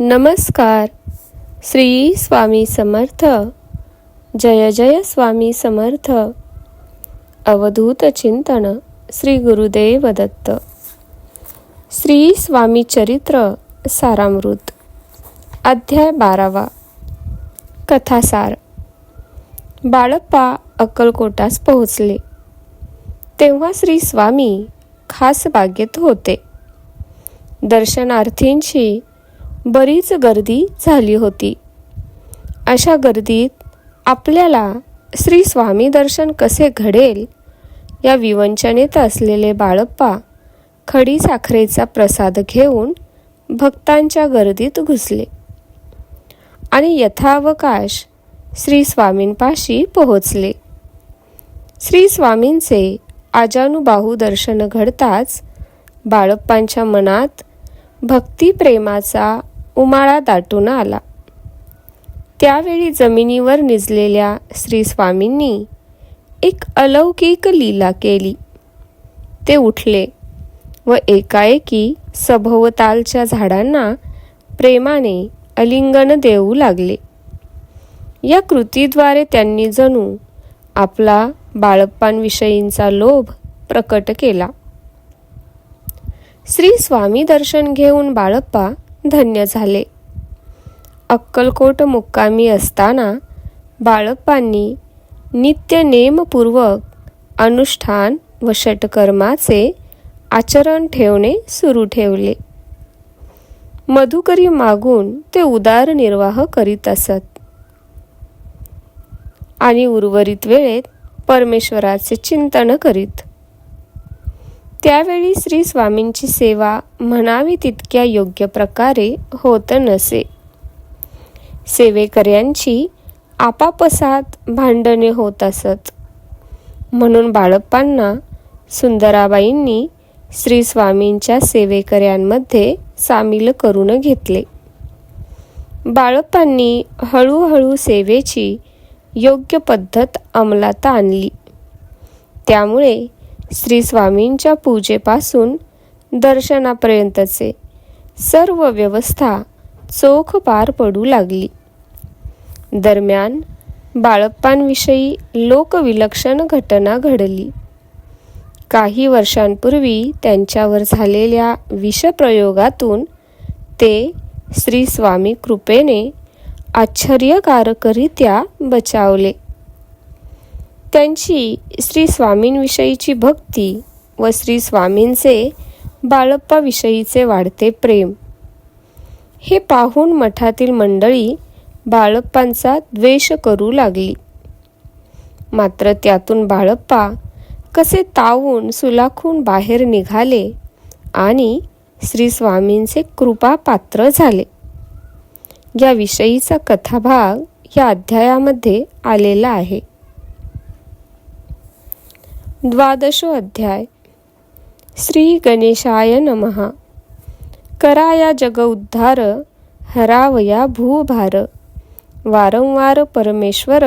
नमस्कार. श्री स्वामी समर्थ. जय जय स्वामी समर्थ. अवधूत चिंतन श्री गुरुदेव दत्त. श्री स्वामी चरित्र सारामृत. अध्याय बारावा. कथासार. बाळप्पा अक्कलकोटास पोहोचले. तेव्हा श्री स्वामी खास बागेत होते. दर्शनार्थींशी बरीच गर्दी झाली होती. अशा गर्दीत आपल्याला श्री स्वामी दर्शन कसे घडेल या विवंचनेत असलेले बाळप्पा खडी साखरेचा प्रसाद घेऊन भक्तांच्या गर्दीत घुसले आणि यथावकाश श्री स्वामींपाशी पोहोचले. श्री स्वामींचे आजानुबाहू दर्शन घडताच बाळप्पांच्या मनात भक्तिप्रेमाचा उमाळा दाटून आला. त्यावेळी जमिनीवर निजलेल्या श्री स्वामींनी एक अलौकिक लीला केली. ते उठले व एकाएकी सभोवतालच्या झाडांना प्रेमाने अलिंगन देऊ लागले. या कृतीद्वारे त्यांनी जणू आपला बाळप्पांविषयींचा लोभ प्रकट केला. श्री स्वामी दर्शन घेऊन बाळप्पा धन्य झाले. अक्कलकोट मुक्कामी असताना बाळप्पांनी नित्य नेमपूर्वक अनुष्ठान व षटकर्माचे आचरण ठेवणे सुरू ठेवले. मधुकरी मागून ते उदारनिर्वाह करीत असत. आणि उर्वरित वेळेत परमेश्वराचे चिंतन करीत. त्यावेळी श्री स्वामींची सेवा म्हणावी तितक्या योग्य प्रकारे होत नसे. सेवेकऱ्यांची आपापसात भांडणे होत असत. म्हणून बाळप्पांना सुंदराबाईंनी श्री स्वामींच्या सेवेकऱ्यांमध्ये सामील करून घेतले. बाळप्पांनी हळूहळू सेवेची योग्य पद्धत अंमलात आणली. त्यामुळे श्री स्वामींच्या पूजेपासून दर्शनापर्यंतचे सर्व व्यवस्था चोख पार पडू लागली. दरम्यान बाळप्पांविषयी लोकविलक्षण घटना घडली. काही वर्षांपूर्वी त्यांच्यावर झालेल्या विषप्रयोगातून ते श्री स्वामी कृपेने आश्चर्यकारकरित्या बचावले. त्यांची श्री स्वामींविषयीची भक्ती व श्री स्वामींचे बाळप्पाविषयीचे वाढते प्रेम. हे पाहून मठातील मंडळी बाळप्पांचा द्वेष करू लागली. मात्र त्यातून बाळप्पा कसे तावून सुलाखून बाहेर निघाले आणि श्री स्वामींचे कृपा पात्र झाले. या विषयीचा कथाभाग या अध्यायामध्ये आलेला आहे. द्वादशो अध्याय. श्री गणेशाय नमहा कराया जग उद्धार हरावया भूभार. वारंवार परमेश्वर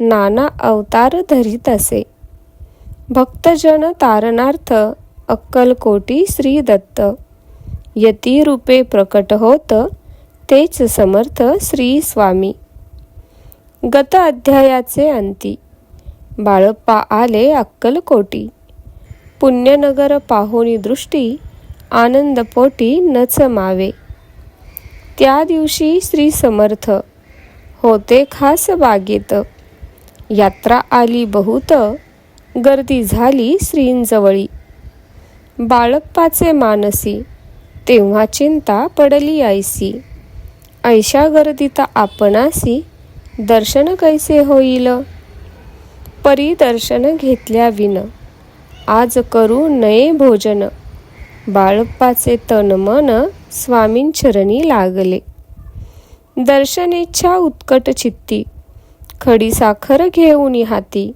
नाना अवतार धरीत असे. भक्तजन तारणार्थ अक्कलकोटी श्री दत्त. यती रूपे प्रकट होत तेच समर्थ श्री स्वामी. गत अध्यायाचे अंती बाळप्पा आले अक्कलकोटी. पुण्यनगर पाहुणी दृष्टी आनंदपोटी नच मावे त्या दिवशी श्री समर्थ होते खास बागेत. यात्रा आली बहुत गर्दी झाली श्रींजवळी. बाळप्पाचे मानसी तेव्हा चिंता पडली ऐसी ऐशा गर्दीत आपणासी दर्शन कैसे होईल? परिदर्शन घेतल्या विन आज करू नये भोजन. बाळप्पाचे तन मन स्वामींचरणी लागले. दर्शनेच्छा उत्कट चित्ती. खडी साखर घेऊन हाती.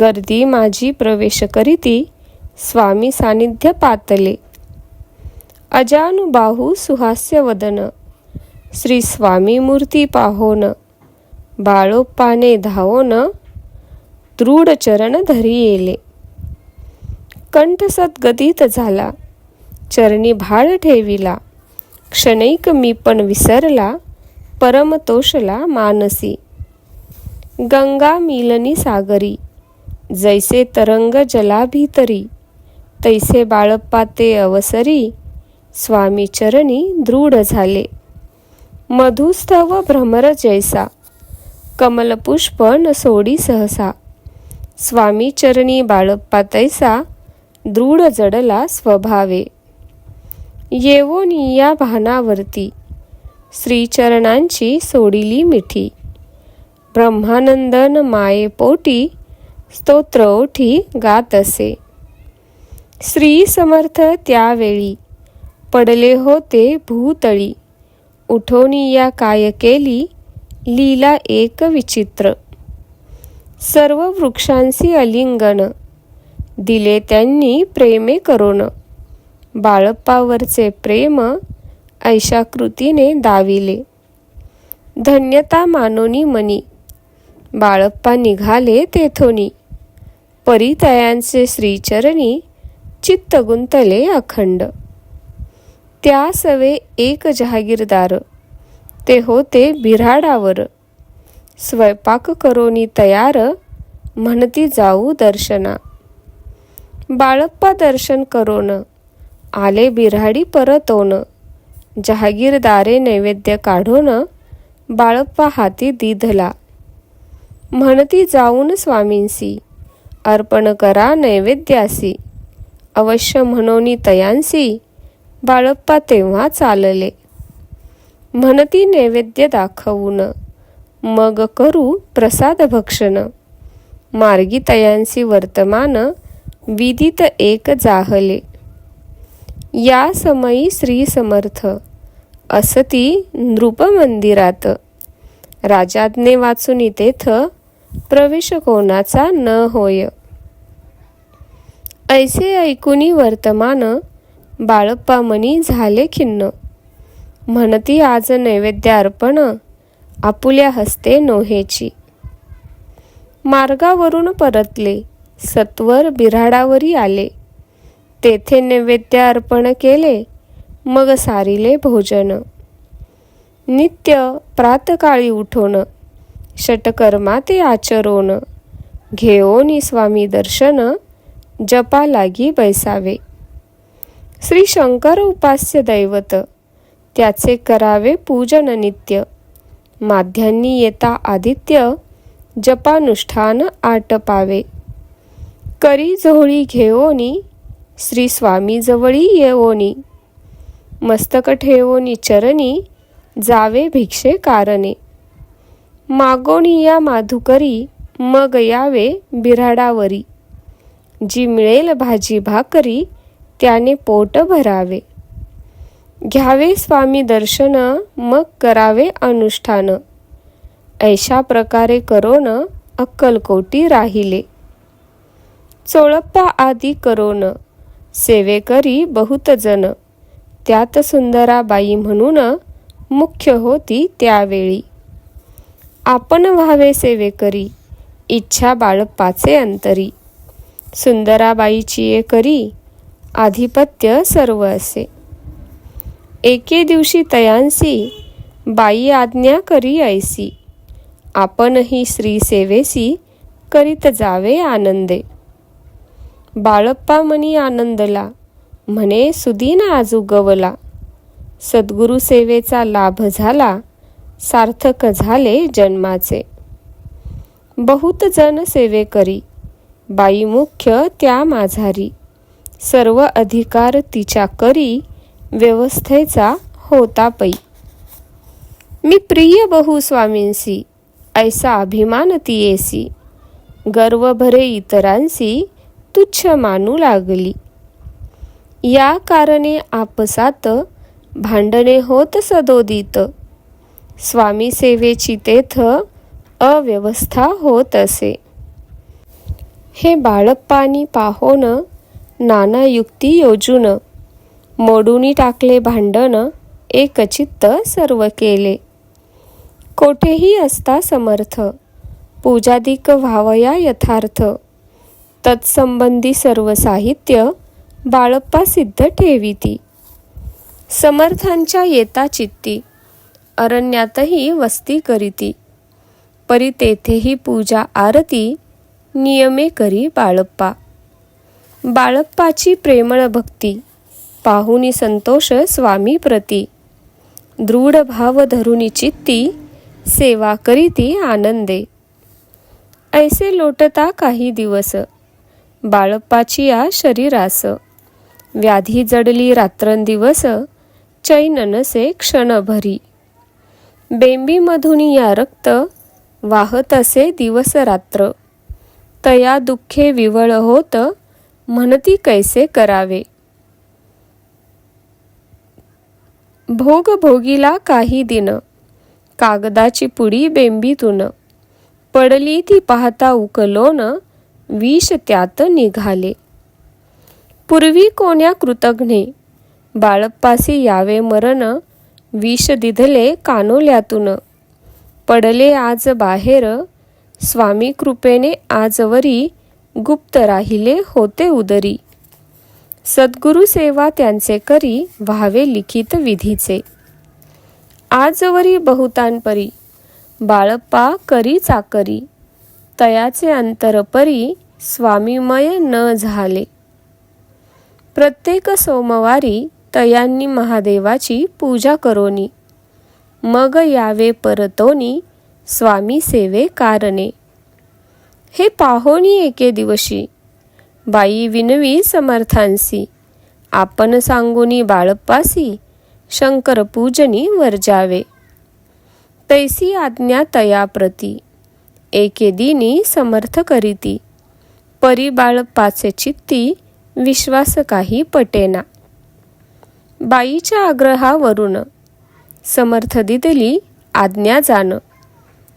गर्दी माझी प्रवेश करीती. स्वामी सानिध्य पातले. अजानुबाहू सुहास्य वदन. श्री स्वामी मूर्ती पाहोन. बाळोप्पाने धावोन. दृढ चरण धरी येले कंठ सद्गदित झाला. चरणी भाळ ठेविला. क्षणैक मी पण विसरला परमतोषला मानसी. गंगा मिलनी सागरी जैसे तरंग जलाभितरी तैसे बाळप्पा ते अवसरी स्वामी चरणी दृढ झाले. मधुस्तव भ्रमर जैसा कमलपुष्प न सोडी सहसा. स्वामी चरणी बाळप्पा तैसा दृढ जडला स्वभावे. येवोनी या भानावरती श्रीचरणांची सोडिली मिठी. ब्रह्मानंदन मायेपोटी स्तोत्र ओठी गात असे श्री समर्थ त्यावेळी पडले होते भूतळी. उठोनी या काय केली? लीला एक विचित्र. सर्व वृक्षांशी अलिंगन. दिले त्यांनी प्रेमे करोन बाळप्पावरचे प्रेम ऐशा कृतीने दाविले. धन्यता मानोनी मनी. बाळप्पा निघाले तेथोनी. परितयांचे श्रीचरणी चित्त गुंतले अखंड. त्या सवे एक जहागीरदार. ते होते बिराडावर स्वयंपाक करोनी तयार म्हणती जाऊ दर्शना. बाळप्पा दर्शन करोन आले बिऱ्हाडी परतोन. जहागीरदारे नैवेद्य काढून बाळप्पा हाती दिधला. म्हणती जाऊन स्वामींसी अर्पण करा नैवेद्यासी. अवश्य म्हणोनी तयांसी बाळप्पा तेव्हा चालले. म्हणती नैवेद्य दाखवून मग करू प्रसाद भक्षण. मार्गितयांसी वर्तमान विदित एक जाहले. या समयी श्री समर्थ असती नृप मंदिरात. राजाज्ञे वाचून तेथ प्रवेश कोणाचा न होय. ऐसे ऐकुनी वर्तमान बाळप्पा मनी झाले खिन्न. म्हणती आज नैवेद्य अर्पण आपुल्या हस्ते नोहेची. मार्गावरून परतले. सत्वर बिराडावरी आले. तेथे नैवेद्य अर्पण केले. मग सारिले भोजन. नित्य प्रातकाळी उठोन. षटकर्मा ते आचरोन. घेओनी स्वामी दर्शन. जपा लागी बैसावे. श्री शंकर उपास्य दैवत. त्याचे करावे पूजन नित्य. माध्यांनी येता आदित्य जपानुष्ठान आटपावे. करी झोळी घेओनी श्री स्वामी जवळी येओनी. मस्तक ठेवोनी चरणी जावे भिक्षे कारणे. मागोनी या माधुकरी मग यावे बिराडावरी. जी मिळेल भाजी भाकरी त्याने पोट भरावे. घ्यावे स्वामी दर्शन मग करावे अनुष्ठान. ऐशा प्रकारे करोन अक्कलकोटी राहिले. चोळप्पा आदी करोन सेवेकरी बहुत जन. त्यात सुंदराबाई म्हणून मुख्य होती त्यावेळी. आपण व्हावे सेवेकरी इच्छा बाळप्पाचे अंतरी. सुंदराबाईची करी आधिपत्य सर्व असे. एके दिवशी तयांसी बाई आज्ञा करी ऐसी. आपणही श्रीसेवेसी करीत जावे आनंदे. बाळप्पा मनी आनंदला म्हणे सुदीन आजू गवला सद्गुरु सेवेचा लाभ झाला सार्थक झाले जन्माचे. बहुत जन सेवे करी बाई मुख्य त्या माझारी. सर्व अधिकार तिच्या करी व्यवस्थेचा होता पै. मी प्रिय बहु स्वामींसी ऐसा अभिमान तियेसी. गर्व भरे इतरांसी तुच्छ मानू लागली. या कारणे आपसात भांडणे होत सदोदित. स्वामी सेवेची तेथ अव्यवस्था होत असे. हे बाळप्पानी पाहोन नाना युक्ती योजून मोडूनी टाकले भांडण एकचित्त सर्व केले. कोठेही असता समर्थ. पूजादिक व्हावया यथार्थ. तत्संबंधी सर्व साहित्य बाळप्पा सिद्ध ठेविती. समर्थांच्या येता चित्ती. अरण्यातही वस्ती करीती. परी तेथेही पूजा आरती नियमे करी बाळप्पा. बाळप्पाची प्रेमळ भक्ती. पाहुनी संतोष स्वामी प्रती. दृढ भाव धरुनी चित्ती सेवा करीती आनंदे. ऐसे लोटता काही दिवस. बाळप्पाची या शरीरास. व्याधी जडली रात्रंदिवस. चैन नसे क्षणभरी. बेंबीमधून या रक्त. वाहत असे दिवस रात्र. तया दुःखे विवळ होत. म्हणती कैसे करावे? भोग भोगीला काही दिन. कागदाची पुडी बेंबीतून पडली ती पाहता उकलोन विष त्यात निघाले. पूर्वी कोण्या कृतघ्ने बाळप्पासी यावे मरण विष दिधले कानोल्यातून. पडले आज बाहेर स्वामी कृपेने आजवरी गुप्त राहिले होते उदरी. सद्गुरु सेवा त्यांचे करी व्हावे लिखित विधीचे. आजवरी बहुतांपरी बाळप्पा करी चाकरी तयाचे अंतरपरी स्वामीमय न झाले. प्रत्येक सोमवारी तयांनी महादेवाची पूजा करोनी मग यावे परतोनी स्वामी सेवे कारणे. हे पाहोनी एके दिवशी बाई विनवी समर्थांसी. आपण सांगुनी बाळप्पासी शंकर पूजनी वरजावे तैसी आज्ञा तयाप्रती एके दिनी समर्थ करीती. परी बाळप्पाचे चित्ती विश्वास काही पटेना. बाईच्या आग्रहावरून समर्थ दिदली आज्ञा जाण.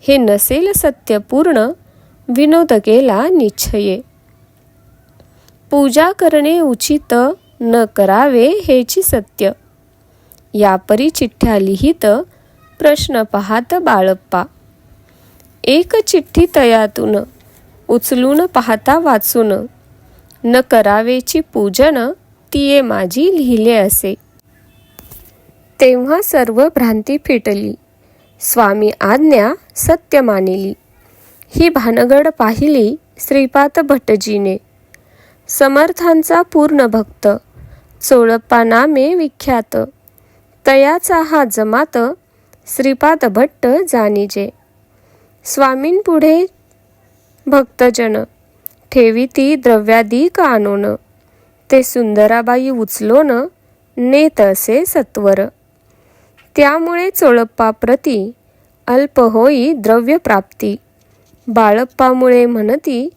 हे नसेल सत्यपूर्ण विनोद केला निश्चये. पूजा करणे उचित न करावे हेची सत्य. यापरी चिठ्ठ्या लिहित प्रश्न पाहत बाळप्पा. एक चिठ्ठी तयातून उचलून पाहता वाचून. न करावेची पूजन तिये माझी लिहिले असे. तेव्हा सर्व भ्रांती फिटली. स्वामी आज्ञा सत्य मानिली. ही भानगड पाहिली श्रीपाद भटजीने. समर्थांचा पूर्ण भक्त. चोळप्पा नामे विख्यात. तयाचा हा जमात श्रीपाद भट्ट जाणीजे. स्वामींपुढे भक्तजन ठेवीती द्रव्याधिक आणोन ते सुंदराबाई उचलोन नेत असे सत्वर. त्यामुळे चोळप्पाप्रती अल्प होई द्रव्यप्राप्ती. बाळप्पामुळे म्हणती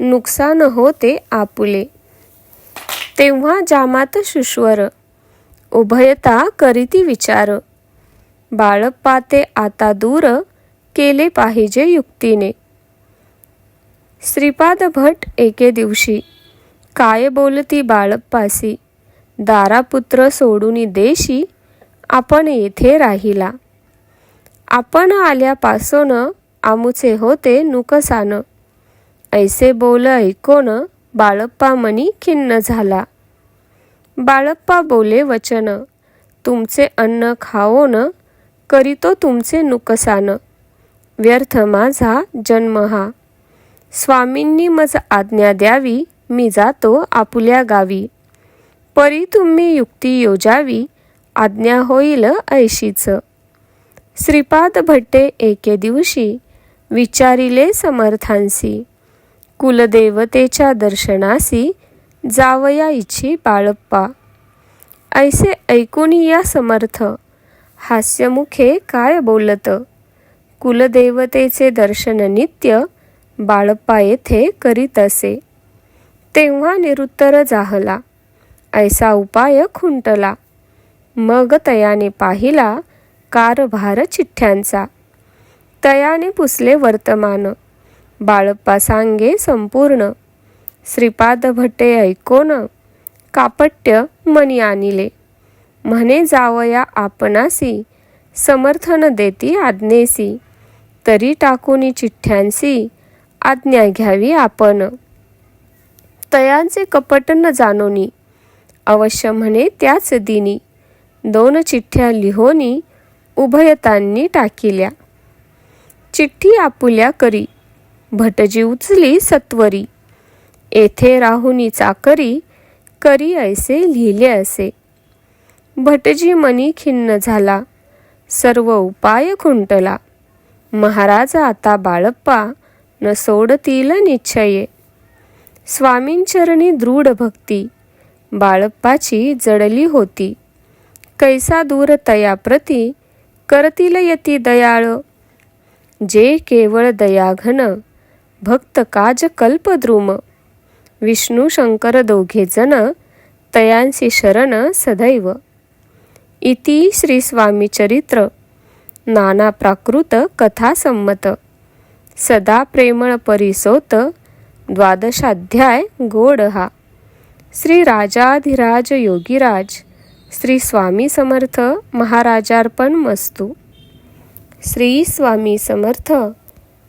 नुकसान होते आपुले. तेव्हा जामात शुश्वर उभयता करीती विचार. बाळप्पा ते आता दूर केले पाहिजे युक्तीने. श्रीपाद भट एके दिवशी काय बोलती बाळप्पासी? दारापुत्र सोडून देशी आपण येथे राहिला. आपण आल्यापासून आमुचे होते नुकसान. ऐसे बोल ऐकोन बाळप्पा मनी खिन्न झाला. बाळप्पा बोले वचन तुमचे अन्न खाओन करीतो तुमचे नुकसान. व्यर्थ माझा जन्म हा. स्वामींनी मज आज्ञा द्यावी मी जातो आपुल्या गावी. परी तुम्ही युक्ती योजावी आज्ञा होईल ऐशीच. श्रीपाद भट्टे एके दिवशी विचारिले समर्थांसी कुलदेवतेच्या दर्शनासी जावया इच्छी बाळप्पा. ऐसे ऐकून या समर्थ. हास्यमुखे काय बोलत? कुलदेवतेचे दर्शन नित्य बाळप्पा येथे करीत असे तेव्हा निरुत्तर जाहला. ऐसा उपाय खुंटला. मग तयाने पाहिला कारभार चिठ्ठ्यांचा. तयाने पुसले वर्तमान. बाळप्पा सांगे संपूर्ण. श्रीपाद भटे ऐकोन कापट्य मनी आणिले. म्हणे जावया आपणासी समर्थन देती आज्ञेसी. तरी टाकूनी चिठ्ठ्यांसी आज्ञा घ्यावी आपण. तयांचे कपट न जाणोनी अवश्य म्हणे त्याच दिनी. दोन चिठ्ठ्या लिहोनी उभयतांनी टाकिल्या. चिठ्ठी आपुल्या करी भटजी उचली सत्वरी. येथे राहुनी चाकरी करी ऐसे लिहिले असे. भटजी मनी खिन्न झाला. सर्व उपाय खुंटला. महाराज आता बाळप्पा न सोडतील निश्चये. स्वामींचरणी दृढ भक्ती बाळप्पाची जडली होती. कैसा दूर तयाप्रती करतील यती दयाळ. जे केवळ दयाघन भक्त काज कल्पद्रुम. विष्णू शंकर दोघे जन तयांसी शरण सदैव. इति श्री स्वामी चरित्र. नाना प्राकृत कथा संमत. सदा प्रेमळ परिसोत. द्वादशाध्याय गोड हा. श्री राजाधिराज योगीराज. श्री स्वामी समर्थ महाराजार्पण मस्तू. श्री स्वामी समर्थ